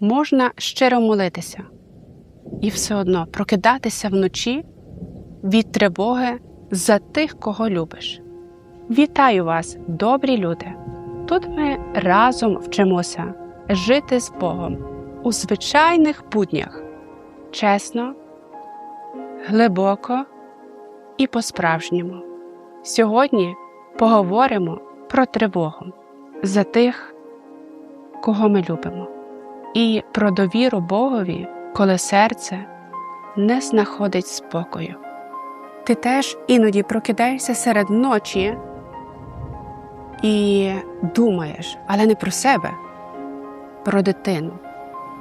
можна щиро молитися і все одно прокидатися вночі від тривоги за тих, кого любиш. Вітаю вас, добрі люди! Тут ми разом вчимося жити з Богом у звичайних буднях, чесно, глибоко і по-справжньому. Сьогодні поговоримо про тривогу за тих, кого ми любимо, і про довіру Богові, коли серце не знаходить спокою. Ти теж іноді прокидаєшся серед ночі і думаєш, але не про себе, про дитину.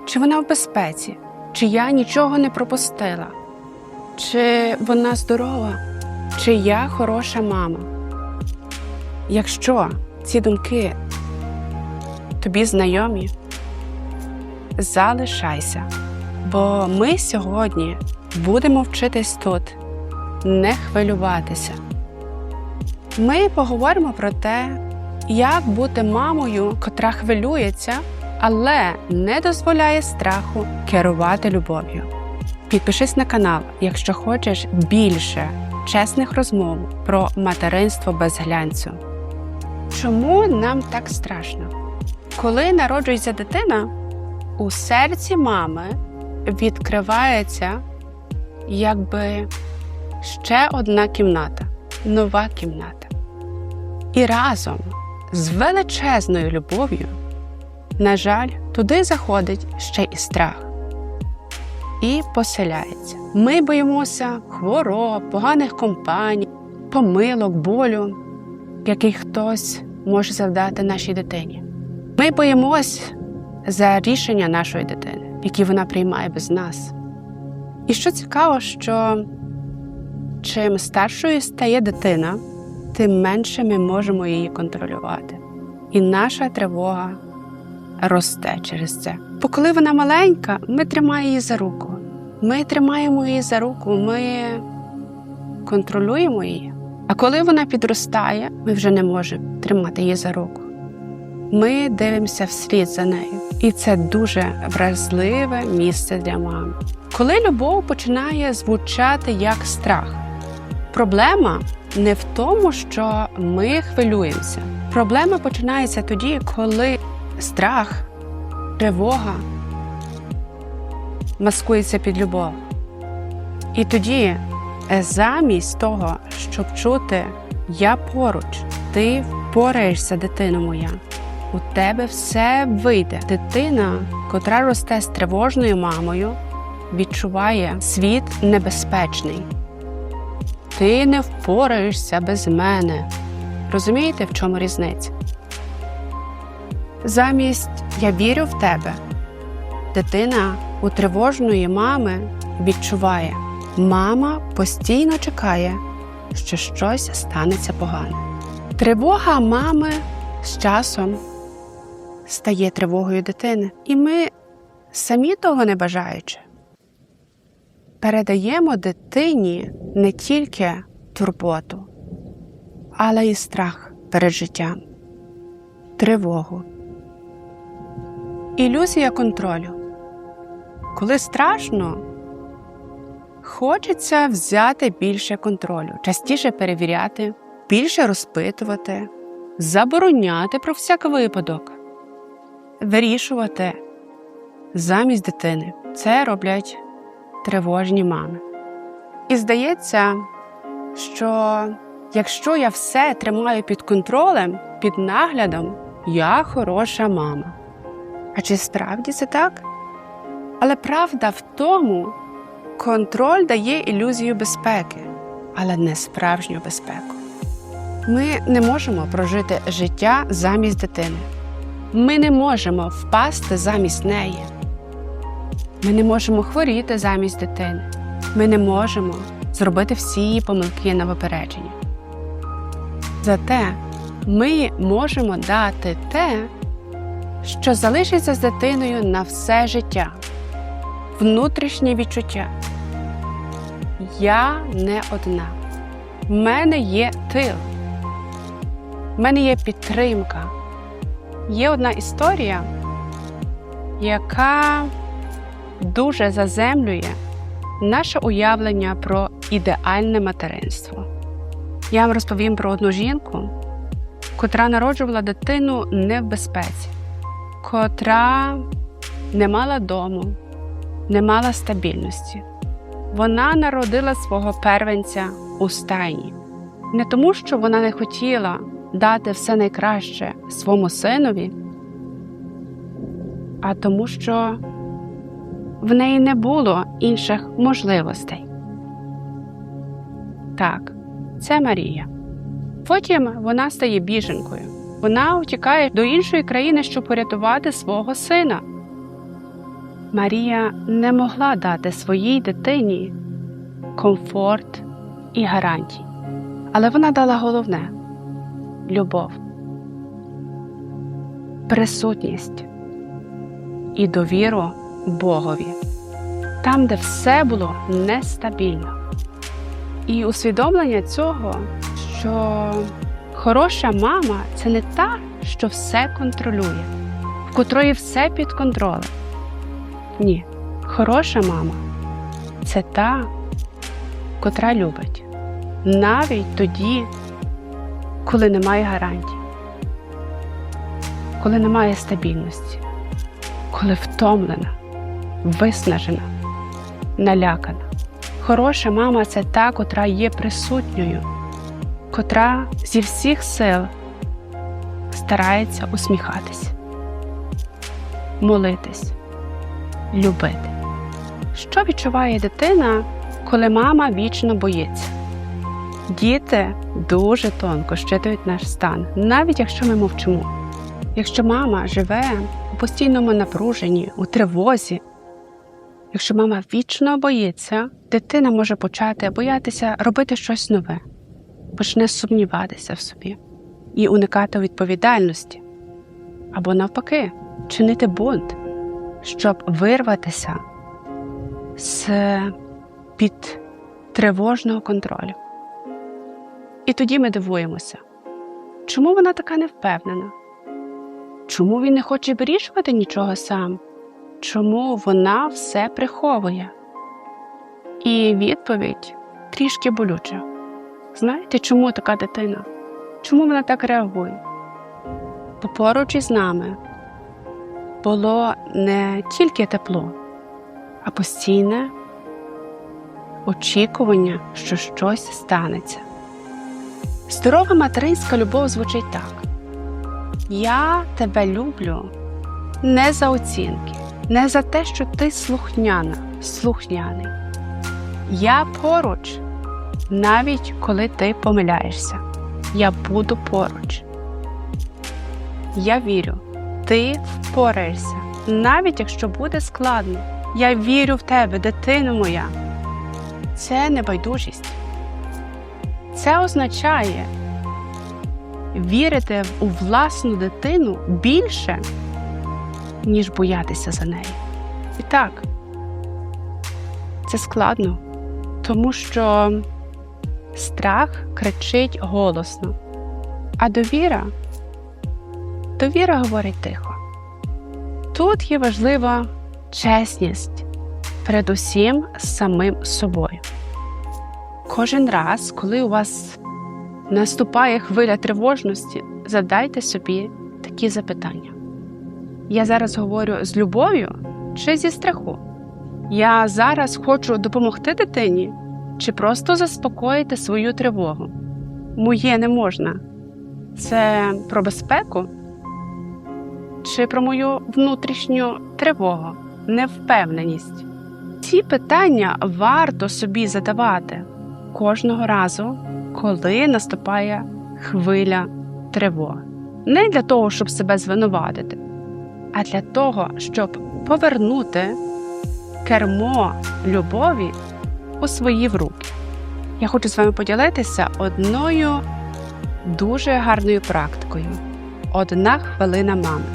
Чи вона в безпеці, чи я нічого не пропустила, чи вона здорова, чи я хороша мама. Якщо ці думки тобі знайомі, залишайся, бо ми сьогодні будемо вчитись тут не хвилюватися. Ми поговоримо про те, як бути мамою, котра хвилюється, але не дозволяє страху керувати любов'ю. Підпишись на канал, якщо хочеш більше чесних розмов про материнство без глянцю. Чому нам так страшно? Коли народжується дитина, у серці мами відкривається якби ще одна кімната, нова кімната. І разом з величезною любов'ю, на жаль, туди заходить ще і страх. І поселяється. Ми боїмося хвороб, поганих компаній, помилок, болю, який хтось може завдати нашій дитині. Ми боїмось за рішення нашої дитини, які вона приймає без нас. І що цікаво, що чим старшою стає дитина, тим менше ми можемо її контролювати. І наша тривога росте через це. Бо коли вона маленька, ми тримаємо її за руку. Ми тримаємо її за руку, ми контролюємо її. А коли вона підростає, ми вже не можемо тримати її за руку. Ми дивимося вслід за нею. І це дуже вразливе місце для мами. Коли любов починає звучати як страх, проблема не в тому, що ми хвилюємося. Проблема починається тоді, коли страх, тривога маскується під любов. І тоді, замість того, щоб чути Я поруч, ти впораєшся, дитино моя. У тебе все вийде. Дитина, котра росте з тривожною мамою, відчуває світ небезпечний. Ти не впораєшся без мене. Розумієте, в чому різниця? Замість я вірю в тебе. Дитина у тривожної мами відчуває, мама постійно чекає, що щось станеться погане. Тривога мами з часом стає тривогою дитини, і ми, самі того не бажаючи, передаємо дитині не тільки турботу, але й страх перед життям, тривогу, ілюзія контролю. Коли страшно, хочеться взяти більше контролю, частіше перевіряти, більше розпитувати, забороняти про всяк випадок, вирішувати замість дитини. Це роблять тривожні мами. І здається, що якщо я все тримаю під контролем, під наглядом, я хороша мама. А чи справді це так? Але правда в тому, контроль дає ілюзію безпеки, але не справжню безпеку. Ми не можемо прожити життя замість дитини. Ми не можемо впасти замість неї. Ми не можемо хворіти замість дитини. Ми не можемо зробити всі її помилки на випередження. Зате ми можемо дати те, що залишиться з дитиною на все життя, внутрішнє відчуття. Я не одна. В мене є тил, в мене є підтримка. Є одна історія, яка дуже заземлює наше уявлення про ідеальне материнство. Я вам розповім про одну жінку, котра народжувала дитину не в безпеці, котра не мала дому, не мала стабільності. Вона народила свого первенця у стайні. Не тому, що вона не хотіла дати все найкраще своєму синові, а тому, що в неї не було інших можливостей. Так, це Марія. Потім вона стає біженкою. Вона утікає до іншої країни, щоб порятувати свого сина. Марія не могла дати своїй дитині комфорт і гарантій. Але вона дала головне любов, присутність і довіру Богові, там, де все було нестабільно. І усвідомлення цього, що хороша мама це не та, що все контролює, в котрої все під контролем. Ні, хороша мама це та, котра любить, навіть тоді, коли немає гарантій, коли немає стабільності, коли втомлена, виснажена, налякана. Хороша мама це та, котра є присутньою, котра зі всіх сил старається усміхатись, молитись, любити. Що відчуває дитина, коли мама вічно боїться? Діти дуже тонко щитують наш стан, навіть якщо ми мовчимо. Якщо мама живе у постійному напруженні, у тривозі, якщо мама вічно боїться, дитина може почати боятися робити щось нове, почне сумніватися в собі і уникати відповідальності, або навпаки, чинити бунт, щоб вирватися з під тривожного контролю. І тоді ми дивуємося, чому вона така невпевнена? Чому він не хоче вирішувати нічого сам? Чому вона все приховує? І відповідь трішки болюча. Знаєте, чому така дитина? Чому вона так реагує? Бо поруч із нами було не тільки тепло, а постійне очікування, що щось станеться. Здорова материнська любов звучить так: Я тебе люблю не за оцінки, не за те, що ти слухняна, слухняний. Я поруч, навіть коли ти помиляєшся. Я буду поруч. Я вірю, ти впораєшся, навіть якщо буде складно. Я вірю в тебе, дитино моя. Це небайдужість. Це означає вірити у власну дитину більше, ніж боятися за неї. І так, це складно, тому що страх кричить голосно, а довіра, довіра говорить тихо. Тут є важлива чесність передусім самим собою. Кожен раз, коли у вас наступає хвиля тривожності, задайте собі такі запитання. Я зараз говорю з любов'ю чи зі страху? Я зараз хочу допомогти дитині чи просто заспокоїти свою тривогу? Моє не можна. Це про безпеку чи про мою внутрішню тривогу, невпевненість? Ці питання варто собі задавати кожного разу, коли наступає хвиля тривоги. Не для того, щоб себе звинуватити, а для того, щоб повернути кермо любові у свої в руки. Я хочу з вами поділитися одною дуже гарною практикою. Одна хвилина мами.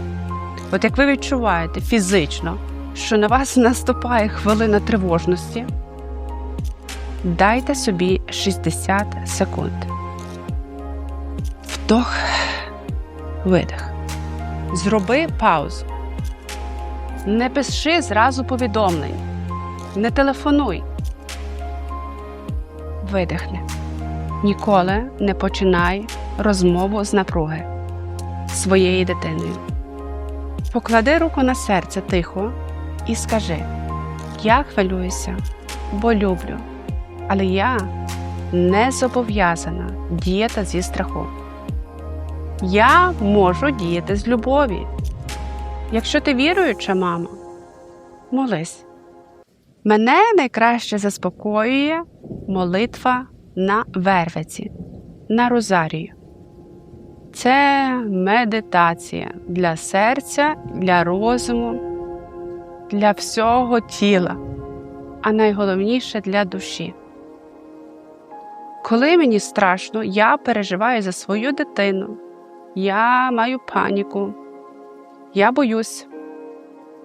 От як ви відчуваєте фізично, що на вас наступає хвилина тривожності, дайте собі 60 секунд. Вдох, видих. Зроби паузу. Не пиши зразу повідомлень. Не телефонуй. Видихни. Ніколи не починай розмову з напруги своєю дитиною. Поклади руку на серце тихо і скажи: Я хвилююся, бо люблю, але я не зобов'язана діяти зі страху. Я можу діяти з любові. Якщо ти віруюча, мамо, молись. Мене найкраще заспокоює молитва на вервиці, на розарію. Це медитація для серця, для розуму, для всього тіла, а найголовніше для душі. Коли мені страшно, я переживаю за свою дитину, я маю паніку, я боюсь,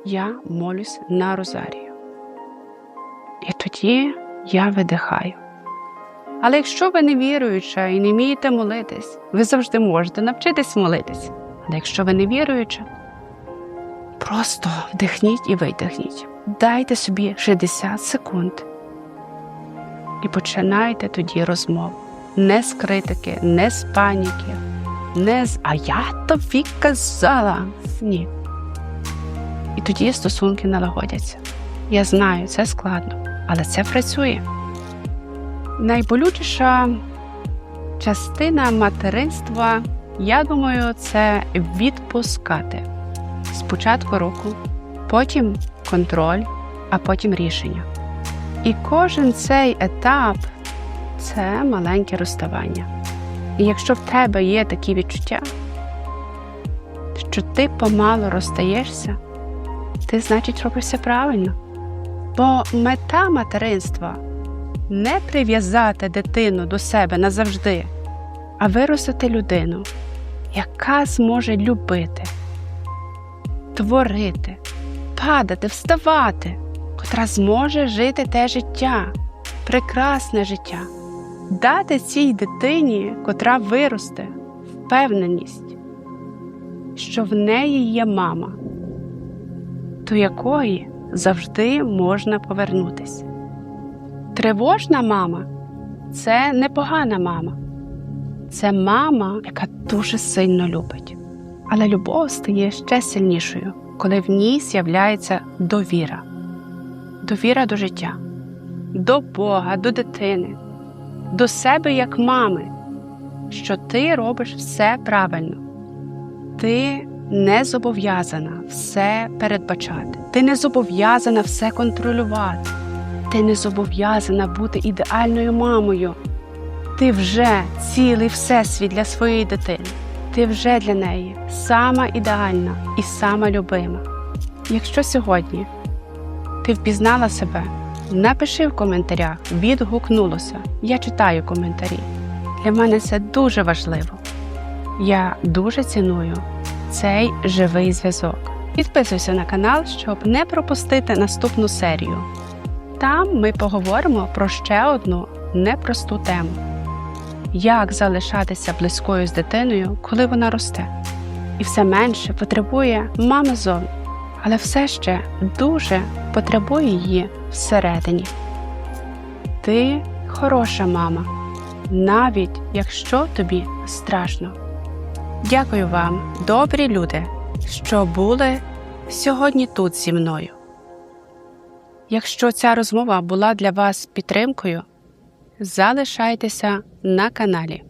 я молюсь на розарію. І тоді я видихаю. Але якщо ви не віруюча і не вмієте молитись, ви завжди можете навчитись молитись. Але якщо ви не віруюча, просто вдихніть і видихніть. Дайте собі 60 секунд і починайте тоді розмову. Не з критики, не з паніки, не з А я тобі казала. Ні. І тоді стосунки налагодяться. Я знаю, це складно, але це працює. Найболючіша частина материнства, я думаю, це відпускати. Спочатку руку, потім контроль, а потім рішення. І кожен цей етап це маленьке розставання. І якщо в тебе є такі відчуття, що ти помало розстаєшся, ти, значить, робиш все правильно. Бо мета материнства не прив'язати дитину до себе назавжди, а виростити людину, яка зможе любити, творити, падати, вставати, котра зможе жити те життя, прекрасне життя, дати цій дитині, котра виросте, впевненість, що в неї є мама, до якої завжди можна повернутися. Тривожна мама це непогана мама. Це мама, яка дуже сильно любить. Але любов стає ще сильнішою, коли в ній з'являється довіра, довіра до життя, до Бога, до дитини, до себе як мами, що ти робиш все правильно. Ти не зобов'язана все передбачати, ти не зобов'язана все контролювати. Ти не зобов'язана бути ідеальною мамою. Ти вже цілий всесвіт для своєї дитини. Ти вже для неї сама ідеальна і сама любима. Якщо сьогодні ти впізнала себе, напиши в коментарях, відгукнулося. Я читаю коментарі. Для мене це дуже важливо. Я дуже ціную цей живий зв'язок. Підписуйся на канал, щоб не пропустити наступну серію. Там ми поговоримо про ще одну непросту тему: як залишатися близькою з дитиною, коли вона росте, і все менше потребує мами зовні, але все ще дуже потребує її всередині. Ти хороша мама, навіть якщо тобі страшно. Дякую вам, добрі люди, що були сьогодні тут зі мною. Якщо ця розмова була для вас підтримкою, залишайтеся на каналі.